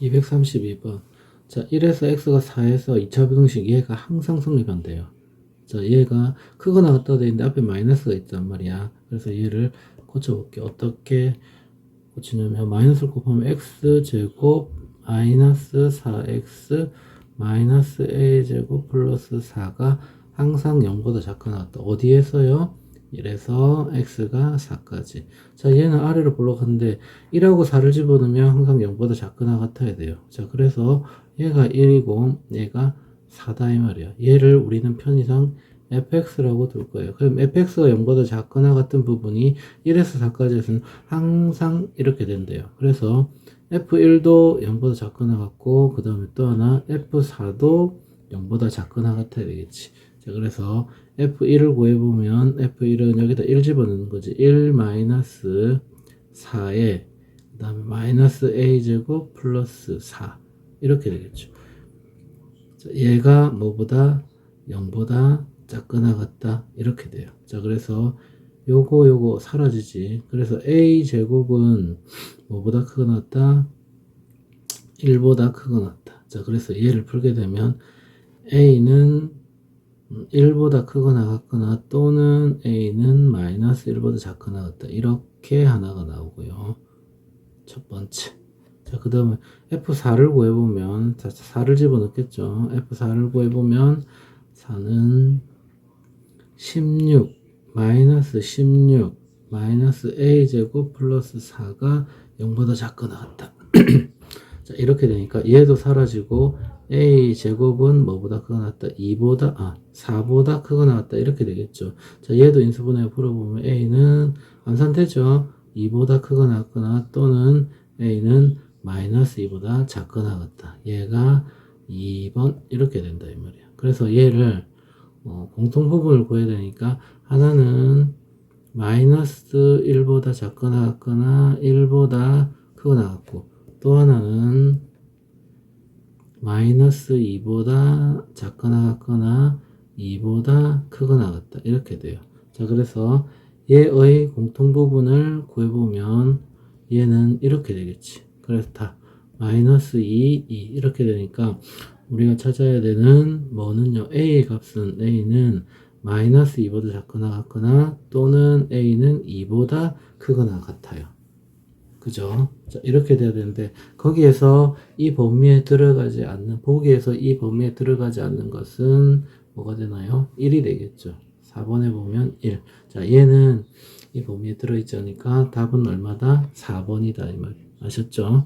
232번. 자, 1에서 x가 4에서 2차 부등식 얘가 항상 성립한대요. 자, 얘가 크거나 같다 돼 있는데 앞에 마이너스가 있단 말이야. 그래서 얘를 고쳐볼게. 어떻게 고치냐면 마이너스를 곱하면 x 제곱 마이너스 4x 마이너스 a 제곱 플러스 4가 항상 0보다 작거나 같다. 어디에서요? 1에서 x가 4까지. 자, 얘는 아래로 볼록한데 1하고 4를 집어넣으면 항상 0보다 작거나 같아야 돼요. 자, 그래서 얘가 1이고 얘가 4다 이 말이야. 얘를 우리는 편의상 fx라고 둘 거예요. 그럼 fx가 0보다 작거나 같은 부분이 1에서 4까지에서는 항상 이렇게 된대요. 그래서 f1도 0보다 작거나 같고 그 다음에 또 하나 f4도 0보다 작거나 같아야 되겠지. 자, 그래서 f1을 구해보면 f1은 여기다 1 집어넣는 거지. 1 마이너스 4에 그 다음에 마이너스 a제곱 플러스 4 이렇게 되겠죠. 자, 얘가 뭐보다 0보다 작거나 같다 이렇게 돼요. 자 그래서 요거 요거 사라지지. 그래서 a 제곱은 뭐보다 크거나 같다? 1보다 크거나 같다. 자 그래서 얘를 풀게 되면 a는 1보다 크거나 같거나 또는 a는 마이너스 1보다 작거나 같다. 이렇게 하나가 나오고요. 첫 번째. 자, 그 다음에 F4를 구해보면, 자, 4를 집어넣겠죠. F4를 구해보면, 4는 16, 마이너스 16, 마이너스 A제곱 플러스 4가 0보다 작거나 같다. 자, 이렇게 되니까 얘도 사라지고, A제곱은 뭐보다 크거나 같다? 2보다, 아, 4보다 크거나 같다. 이렇게 되겠죠. 자, 얘도 인수분해 풀어보면 A는 완산되죠. 2보다 크거나 같거나 또는 A는 마이너스 2보다 작거나 같다. 얘가 2번 이렇게 된다 이 말이야. 그래서 얘를 어, 공통 부분을 구해야 되니까 하나는 마이너스 1보다 작거나 같거나 1보다 크거나 같고 또 하나는 마이너스 2보다 작거나 같거나 2보다 크거나 같다. 이렇게 돼요. 자, 그래서 얘의 공통 부분을 구해보면 얘는 이렇게 되겠지. 그래서 다 마이너스 2, 2 이렇게 되니까 우리가 찾아야 되는 뭐는요. A의 값은 A는 마이너스 2보다 작거나 같거나 또는 A는 2보다 크거나 같아요. 그죠? 자, 이렇게 돼야 되는데 거기에서 이 범위에 들어가지 않는 보기에서 이 범위에 들어가지 않는 것은 뭐가 되나요? 1이 되겠죠. 4번에 보면 1. 자, 얘는 이 범위에 들어있지 않으니까 답은 얼마다? 4번이다 이 말이에요. 아셨죠?